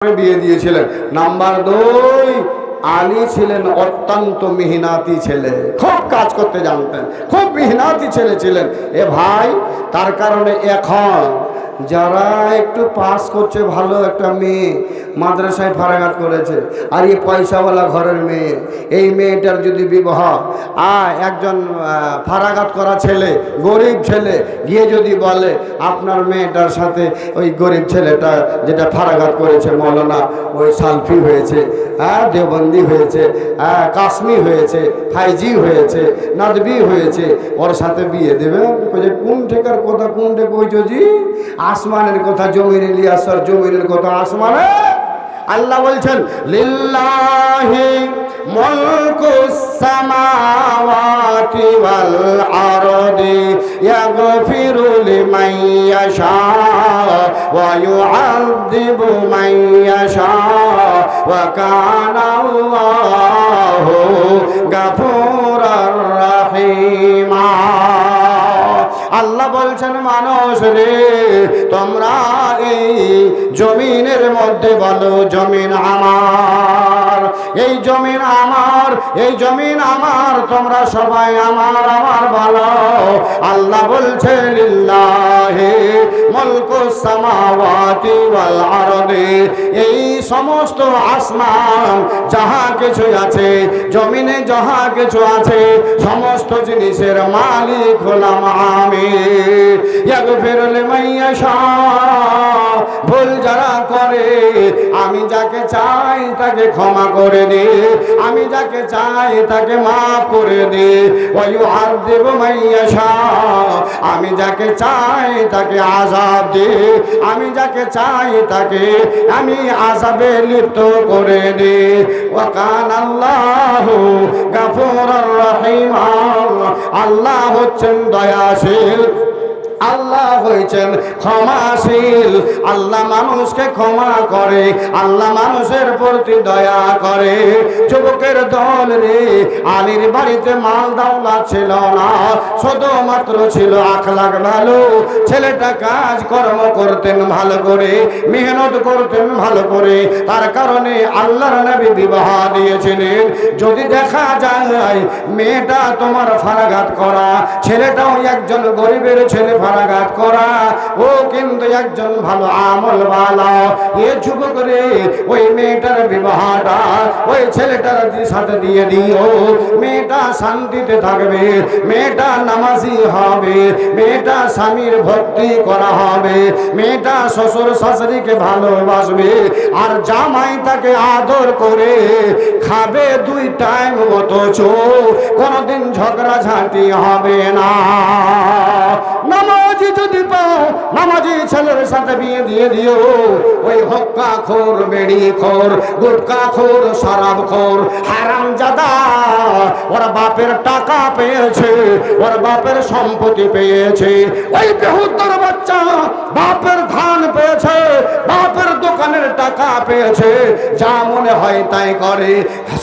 বিয়ে দিয়েছিলেন। নাম্বার দুই, আলী ছিলেন অত্যন্ত মেহনাতি ছেলে। খুব কাজ করতে জানতেন, খুব মেহনাতি ছেলে ছিলেন। এ ভাই, তার কারণে এখন যারা একটু পাস করছে, ভালো একটা মেয়ে মাদ্রাসায় ফারাঘাত করেছে, আর এই পয়সাওয়ালা ঘরের মেয়ে, এই মেয়েটার যদি বিবাহ আর একজন ফারাঘাত করা ছেলে, গরিব ছেলে, গিয়ে যদি বলে, আপনার মেয়েটার সাথে ওই গরিব ছেলেটা যেটা ফারাঘাত করেছে মৌলানা, ওই সালফি হয়েছে হ্যাঁ দেওবন্দি হয়েছে হ্যাঁ কাশ্মি হয়েছে, ফাইজি হয়েছে, নাদবি হয়েছে, ওর সাথে বিয়ে দেবে? কোন ঠেকার কথা, কোন ঠেক ওই জি? আসমানের কথা, জমিনে লিয়াসর জমিনের কথা, আসমানে আল্লাহ বলছেন, লিল্লাহি মুলকুস সামাওয়াতি ওয়াল আরদি ইয়াগফিরু লিমান ইয়াশা ওয়া ইউআযযিবু মান ইয়াশা ওয়া কানা আল্লাহু গাফুরার রাহিমা। আল্লাহ বলছেন, মানুষ রে জমিনের মধ্যে বলো, জমিন আমার, এই জমিন আমার, এই জমিন আমার, তোমরা সবাই আমার আমার বলো। আল্লাহ বলছে, লিল্লাহে মুলকু সামাওয়াতি ওয়াল আরদি। এই সমস্ত আসমান যাহা কিছু আছে, জমিনে যাহা কিছু আছে, সমস্ত জিনিসের মালিক হলাম আমি। ইয়াগফিরু লিমান ইয়াশা। ভুল যারা করে, আমি যাকে চাই তাকে ক্ষমা করে দে। আমি যাকে চাই তাকে মাফ করে দে। ওয়ু আর দেব মাইয়াশা, আমি যাকে চাই তাকে আজাব দে। আমি যাকে চাই তাকে আমি আজাবে লিপ্ত করে দে। ওয়াকান আল্লাহ গাফুর রহিম, আল্লাহ হচ্ছেন দয়াশীল। আল্লাহ হয়েছেন ক্ষমাশীল। আল্লাহ মানুষকে ক্ষমা করে, আল্লাহ মানুষের প্রতি দয়া করে। যুবকের দল রে, আলীর বাড়িতে মাল দাওলা ছিল না, শুধুমাত্র ছিল আখলাখ ভালো। ছেলেটা কাজ কর্ম করতেন ভালো করে, মেহনত করতেন ভালো করে। তার কারণে আল্লাহর নবী বিবাহ দিয়েছিলেন। যদি দেখা যায়, মেয়েটা তোমার ফারাঘাত করা, ছেলেটাও একজন গরিবের ছেলে ফারাঘাত করা। ও কিন্তু একজন ভালো আমল বালা এ যুবক রে ওই মেয়েটার বিবাহটা ওই ছেলেটার সাথে দিয়ে দিও। মেয়েটা শান্তিতে থাকবে, মেয়েটা নামাজি হবে, মেয়েটা স্বামীর ভক্তি করা হবে, মেয়েটা শ্বশুর শাশুড়িকে ভালোবাসবে আর জামাই তাকে আদর করে খাবে দুই টাইম মতো অথচ। কোনোদিন ঝগড়া ঝাঁটি হবে না। নামাজি যদি পাও, নামাজি ছেলের সাথে বিয়ে দিয়ে দিও। ওই হক্কা খোর, বেড়ি খোর, গুটকা খোর, শরাব খোর হারাম জাদা ওর বাপের টাকা পেয়েছে, ওর বাপের সম্পত্তি পেয়েছে। ওই বেহুত্তর বাচ্চা বাপের ধান পেয়েছে, বাপের দোকানের টাকা পেয়েছে। যা মনে হয় তাই করে,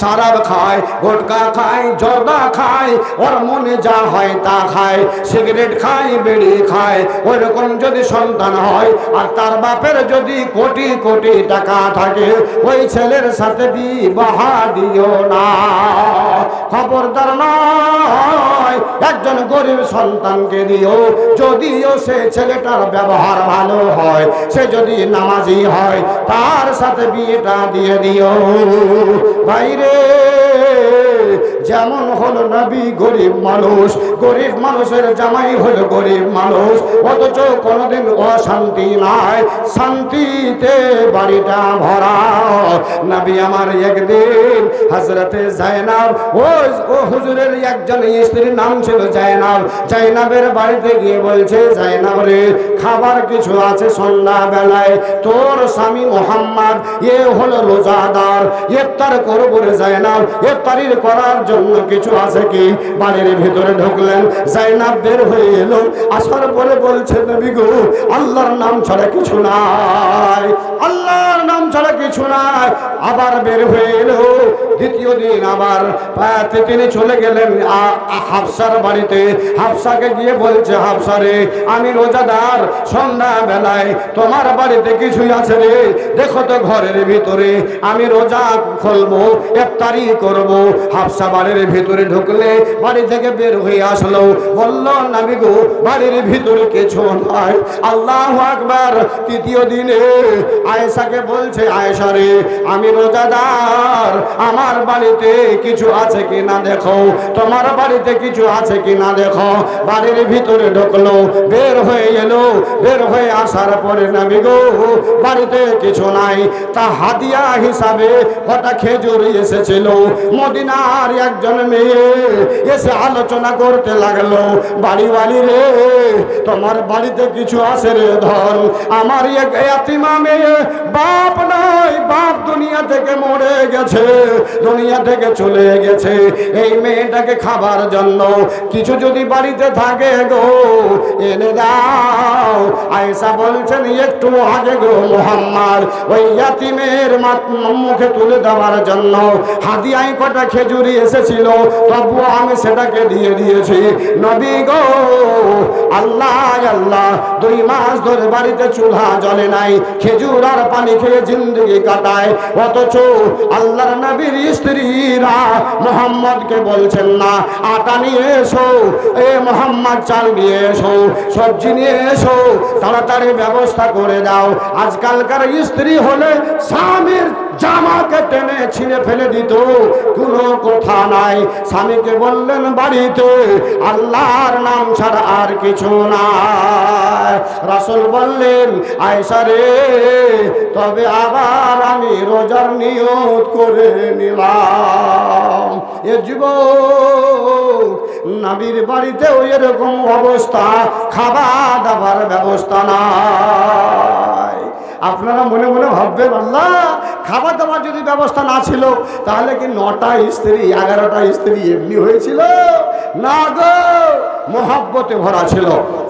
শরাব খায়, গুটকা খায়, জর্দা খায়, ওর মনে যা হয় তা খায়, সিগারেট খায়, বেড়ি খায়, ওইরকম যদি সন্তান হয়, আর তার বাপের যদি কোটি কোটি টাকা থাকে, ওই ছেলের সাথে বিবাহ দিও না। খবরদার নয়, একজন গরিব সন্তানকে দিও। যদিও সে ছেলেটার ব্যবহার ভালো হয়, সে যদি নামাজি হয়, তার সাথে বিয়েটা দিয়ে দিও। বাইরে যেমন হলো নবী গরিব মানুষ, গরিব মানুষের জামাই হলো গরিব মানুষ, অথচ কোনোদিন অশান্তি নাই, শান্তিতে বাড়িটা ভরা। নবী আমার একদিন হজরতে জায়নাব ও ও হুজুরের একজন স্ত্রীর নাম ছিল জায়নাব জায়নাবের বাড়িতে গিয়ে বলছে জায়নাব রে, খাবার কিছু আছে সন্ধ্যা বেলায় তোর স্বামী মোহাম্মদ, এ হলো রোজাদার, ইফতার করব রে জায়নাব ইফতারির করার জন্য কিছু আছে কি? বাড়ির ভিতরে ঢুকলেন, জাইনাব বের হয়ে এলো। আসার পরে বলছে, নবী গো, আল্লাহর নাম ছাড়া কিছু নাই, আল্লাহর নাম ছাড়া কিছু নাই। আবার বের হয়ে এলো। দ্বিতীয় দিন আবার তিনি চলে গেলেন হাফসার বাড়িতে। হাফসাকে গিয়ে বলছে হাফসারে আমি রোজাদার সন্ধ্যা বেলায় তোমার বাড়িতে কিছুই আছে রে। দেখো তো ঘরের ভিতরে, আমি রোজা খুলবো ইফতারি করব। হাফসা বাড়ির ভিতরে ঢুকলে বাড়ি থেকে বের হয়ে আসলো। বলল, নাবি গো, বাড়ির ভিতরে কিছু নয় আল্লাহ আকবার, তৃতীয় দিনে আয়েশাকে বলছে, আয়েশা রে, আমি রোজাদার, আমার বাড়িতে কিছু আছে কি না দেখো। তোমার বাড়িতে কিছু আছে কি না দেখো। বাড়ির ভিতরে ঢুকলো, বের হয়ে এলো। বের হয়ে আসার পরে, নাবি গো, বাড়িতে কিছু নাই। তা হাদিয়া হিসাবে কটা খেজুর এসেছিল। মদিনার একজন মেয়ে এসে আলোচনা করতে লাগল, বাড়ি বাড়ি রে, তোমার বাড়িতে কিছু আছে রে ধন আমার এতিমা মেয়ে, বাপ নাই বাপ দুনিয়া থেকে মরে গেছে, দুনিয়া থেকে চলে গেছে। এই মেয়েটাকে খাবার জন্য কিছু যদি বাড়িতে থাকে গো, এনে দাও। আয়েশা বলছেন, একটু আগে গো মোহাম্মদ, ওই ইয়াতিমের মুখে তুলে দেওয়ার জন্য হাদিয়াই কটা খেজুরি এসেছিল তবুও আমি সেটাকে দিয়ে দিয়েছি। নবী গো, আল্লাহ আল্লাহ, দুই মাস ধরে বাড়িতে চুলা জ্বলে নাই, খেজুর আর পানি খেয়ে জিন্দগি কাটায়, অথচ আল্লাহর নবীর স্ত্রীরা মোহাম্মদকে বলছেন না, আটা নিয়ে এসো, এ মোহাম্মদ, চাল নিয়ে এসো, সবজি নিয়ে এসো, তাড়াতাড়ি ব্যবস্থা করে দাও। আজকালকার স্ত্রী হলে স্বামীর জামাকে টেনে ছিঁড়ে ফেলে দিত। কোনো কথা নাই। স্বামীকে বললেন, বাড়িতে আল্লাহর নাম ছাড়া আর কিছু নাই। রাসূল বললেন আয়সা রে, তবে আবার আমি রোজার নিয়ত করে নিলাম। এ যুবক, নাবির বাড়িতেও এরকম অবস্থা। খাবার দাবার ব্যবস্থা নাই। আপনারা মনে মনে ভাববেন, আল্লাহ খাবার দাবার যদি ব্যবস্থা না ছিল, তাহলে কি নটা স্ত্রী এগারোটা স্ত্রী এমনি হয়েছিল? না গো, মহাব্বতে ভরা ছিল,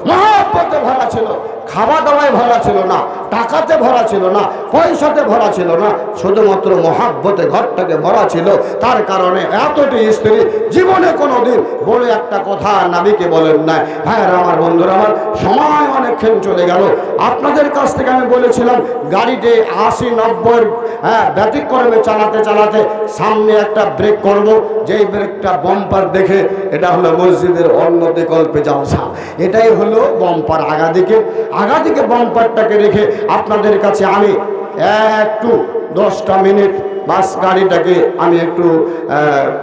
মহাব্বতে ভরা ছিল খাওয়া দাওয়ায় ভরা ছিল না, টাকাতে ভরা ছিল না, পয়সাতে ভরা ছিল না, শুধুমাত্র মহাব্বতে ঘরটাকে ভরা ছিল। তার কারণে এতটি স্ত্রী জীবনে কোনো দিন বলে একটা কথা নাবিকে বলেন না হ্যাঁ আমার বন্ধুরা, আমার সময় অনেকক্ষণ চলে গেল। আপনাদের কাছ থেকে আমি বলেছিলাম গাড়িতে আশি, নব্বই হ্যাঁ ব্যতিক্রমে চালাতে চালাতে সামনে একটা ব্রেক করব। যেই ব্রেকটা বম্পার দেখে, এটা হলো মসজিদের অন্য বিকল্পে জালসা। এটাই হলো বম্পার আগাদিকে আগাদিকে আগা দিকে বম্পারটাকে রেখে আপনাদের কাছে আমি একটু দশটা মিনিট বাস গাড়িটাকে আমি একটু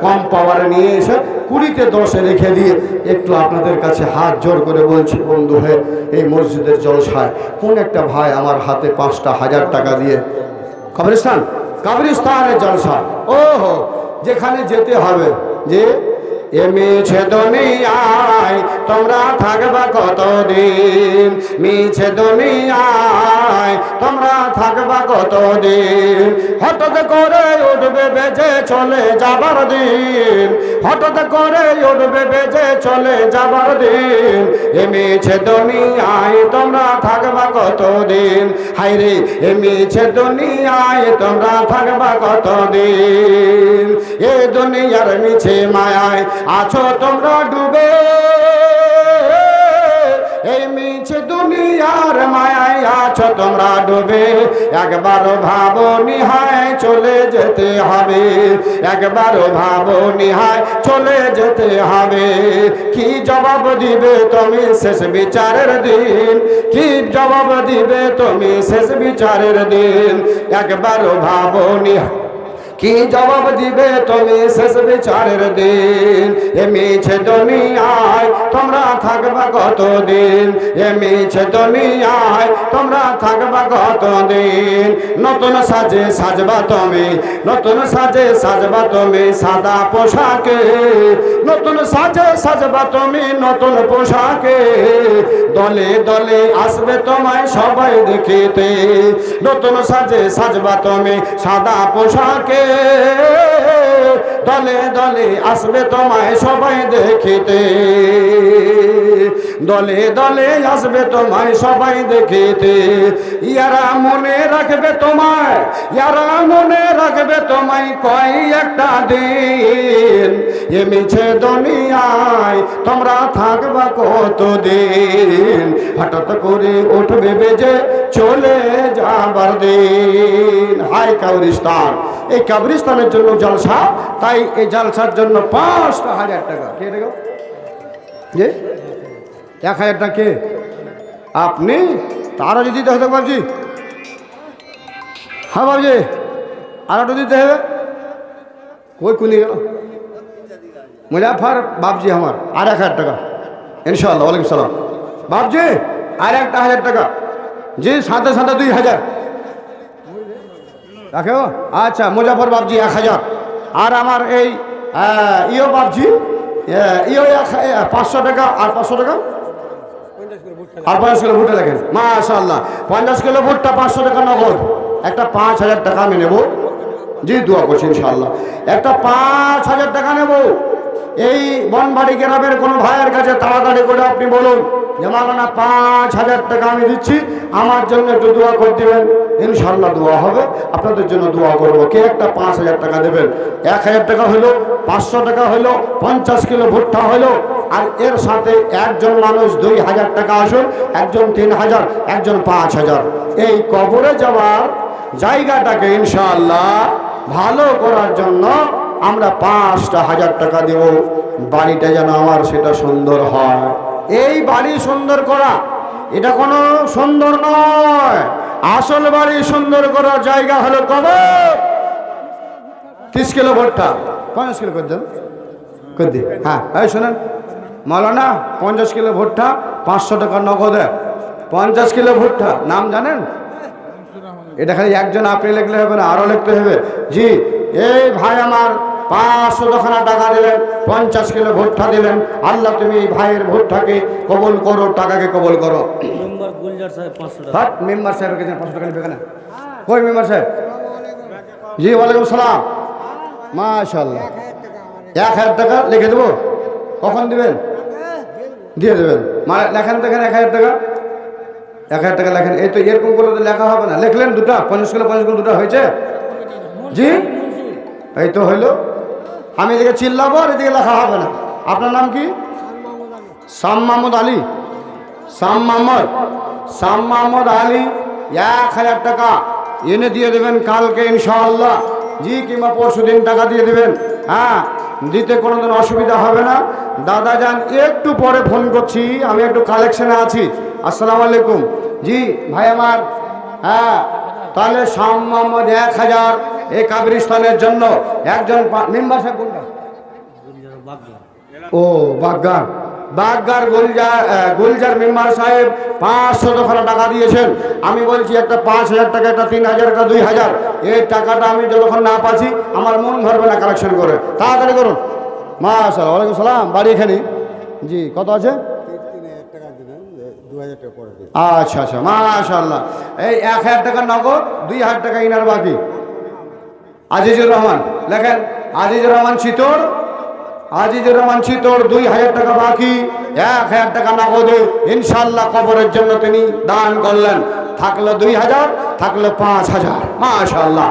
কম পাওয়ারে নিয়ে এসে কুড়িতে দশে রেখে দিয়ে একটু আপনাদের কাছে হাত জোর করে বলছি, বন্ধু হয়ে এই মসজিদের জলসায় কোন একটা ভাই আমার হাতে পাঁচটা হাজার টাকা দিয়ে কবরিস্তান কবরিস্তানের জলসা ও হো যেখানে যেতে হবে, যে মিছে দুনিয়ায় তোমরা থাকবা কতদিন? মিছে দুনিয়ায় তোমরা থাকবা কতদিন? হঠাৎ করে উঠবে বেজে চলে যাবার দিন। হঠাৎ করে উঠবে বেজে চলে যাবার দিন। এ মিছে দুনিয়ায় তোমরা থাকবা কতদিন? হাই রে এ মিছে দুনিয়ায় তোমরা থাকবা কতদিন? এ দুনিয়ার মিছে মায়ায় আছো তোমরা ডুবে। এই মিছে দুনিয়ার মায়ায় আছো তোমরা ডুবে। একবার ভাবো নিহায় চলে যেতে হবে। একবার ভাবো নিহায় চলে যেতে হবে। কি জবাব দিবে তুমি শেষ বিচারের দিন? কি জবাব দিবে তুমি শেষ বিচারের দিন? একবার ভাবো নিহায় কি জবাব দিবে তুমি শেষ বিচারের দিন? এমিছে তুমি দুনিয়ায় তোমরা থাকবা কতদিন? এমিছে তুমি দুনিয়ায় তোমরা থাকবা কতদিন? নতুন সাজে সাজবা তুমি, নতুন সাজে সাজবা তুমি সাদা পোশাকে। নতুন সাজে সাজবা তুমি নতুন পোশাকে। দলে দলে আসবে তোমায় সবাই দেখিতে। নতুন সাজে সাজবা তুমি সাদা পোশাকে। দলে দলে আসবে তোমায় সবাই দেখিতে। দলে দলে আসবে তোমায় সবাই দেখিতে। ইয়ারা মনে রাখবে তোমায়, ইয়ারা মনে রাখবে তোমায় কয় একটা দিন। এ মিছে দুনিয়ায় তোমরা থাকবা কতদিন? হঠাৎ করে উঠবে বেজে চলে যাবার দিন। হাই কাবরিস্তান এই কাবরিস্তানের জন্য জলসা, তাই এই জলসার জন্য পাঁচটা হাজার টাকা। কে যে এক হাজার টাকা কে? আপনি? তারও যদি হতো বাবজি হ্যাঁ বাবজি আর একটু দিতে হবে। ওই কুনি গেল? মুজাফর বাবজি আমার আর এক হাজার টাকা। ইনশাল্লাহ ওয়ালাইকুম সালাম। বাবজি আর একটা হাজার টাকা। জি সাথে সাথে দুই হাজার। রাখো। আচ্ছা মুজাফর বাবজি এক হাজার। আর আমার এই ইও আহ, ইও পাঁচশো টাকা আর পাঁচশো টাকা। আর পঞ্চাশ কিলো ভুট্টা দেখেন মাশাল্লাহ পঞ্চাশ কিলো ভুট্টা পাঁচশো টাকা নগদ। একটা পাঁচ হাজার টাকা আমি নেব। জি, দোয়া করছি ইনশাল্লাহ একটা পাঁচ হাজার টাকা নেব। এই বনবাড়ি গ্রামের কোনো ভাইয়ের কাছে তাড়াতাড়ি করে আপনি বলুন যে, মালানা, পাঁচ হাজার টাকা আমি দিচ্ছি। আমার জন্য একটু দোয়া করে দেবেন। ইনশাল্লাহ দোয়া হবে। আপনাদের জন্য দোয়া করব। কে একটা পাঁচ হাজার টাকা দেবেন? এক হাজার টাকা হলো, পাঁচশো টাকা হলো, পঞ্চাশ কিলো ভুট্টা হলো। আর এর সাথে একজন মানুষ দুই হাজার টাকা আসুন, একজন তিন হাজার, একজন পাঁচ হাজার। এই কবরে যাওয়ার জায়গাটাকে ইনশাআল্লাহ ভালো করার জন্য আমরা পাঁচটা হাজার টাকা দেব। বাড়িটা যেন আমার সেটা সুন্দর হয়। এই বাড়ি সুন্দর করা, এটা কোনো সুন্দর নয়। আসল বাড়ি সুন্দর করার জায়গা হলো কবর। তিরিশ কিলো ভোটটা। পঞ্চাশ কিলো করে দেন। করে হ্যাঁ এই শোনেন, মালানা, পঞ্চাশ কিলো ভুট্টা, পাঁচশো টাকা নগদে। পঞ্চাশ কিলো ভুট্টা, নাম জানেন? এটা খালি একজন আপনি লিখলে হবে না আরও লিখতে হবে। জি এই ভাই আমার পাঁচশো দোকানা টাকা দিলেন পঞ্চাশ কিলো ভুট্টা দিলেন। আল্লাহ তুমি এই ভাইয়ের ভুট্টাকে কবল করো টাকাকে কবল করো। মেম্বার সাহেব মেম্বার পাঁচশো টাকা নেবে কেন? কই মেম্বার সাহেব? জি ওয়ালাইকুম সালাম। মাশাল্লাহ এক হাজার টাকা লিখে দেবো? কখন দিবেন? দিয়ে দেবেন। মানে লেখেন দেখেন এক হাজার টাকা। এক হাজার টাকা লেখেন। এই তো এরকম করলে লেখা হবে না। লিখলেন দুটা, পঞ্চাশ কিলো পঞ্চাশ কিলো দুটা হয়েছে? জি? এই তো হইল। আমি এদিকে চিল্লাবো আর এদিকে লেখা হবে না। আপনার নাম কি? শাম মাহমুদ আলী। শাম মাহমদ। শাম মাহমদ আলী, এক হাজার টাকা। এনে দিয়ে দেবেন কালকে, ইনশাআল্লাহ। জি, কিংবা পরশু দিন টাকা দিয়ে দেবেন। হ্যাঁ দিতে কোনো দিন অসুবিধা হবে না। দাদা যান, একটু পরে ফোন করছি। আমি একটু কালেকশনে আছি। আসসালামু আলাইকুম। জি, ভাই আমার হ্যাঁ তাহলে শাম এক হাজার এই কাবরিস্তানের জন্য একজন মেম্বার সাহেব ও বাগগার বাগগার গুলজার গুলজার মেম্বার সাহেব পাঁচশো দোকানে টাকা দিয়েছেন। আমি বলছি, একটা পাঁচ হাজার টাকা, একটা তিন হাজার, একটা দুই হাজার। এই টাকাটা আমি যতক্ষণ না পাচ্ছি, আমার মন ভরবে না কালেকশন করে। তাড়াতাড়ি করুন। মাশাল ওয়ালাইকুম সালাম। বাড়ি এখানে জি, কত আছে? আচ্ছা আচ্ছা মাশাল্লাহ এই এক হাজার টাকা নগদ, দুই হাজার টাকা ইনার বাকি। আজিজুর রহমান, লেখেন, আজিজুর রহমান চিতর, আজিজুর রহমান চিতর, দুই হাজার টাকা বাকি, এক হাজার টাকা নগদে ইনশাল্লাহ কবরের জন্য তিনি দান করলেন। থাকল দুই হাজার, থাকল পাঁচ হাজার। মাশাল্লাহ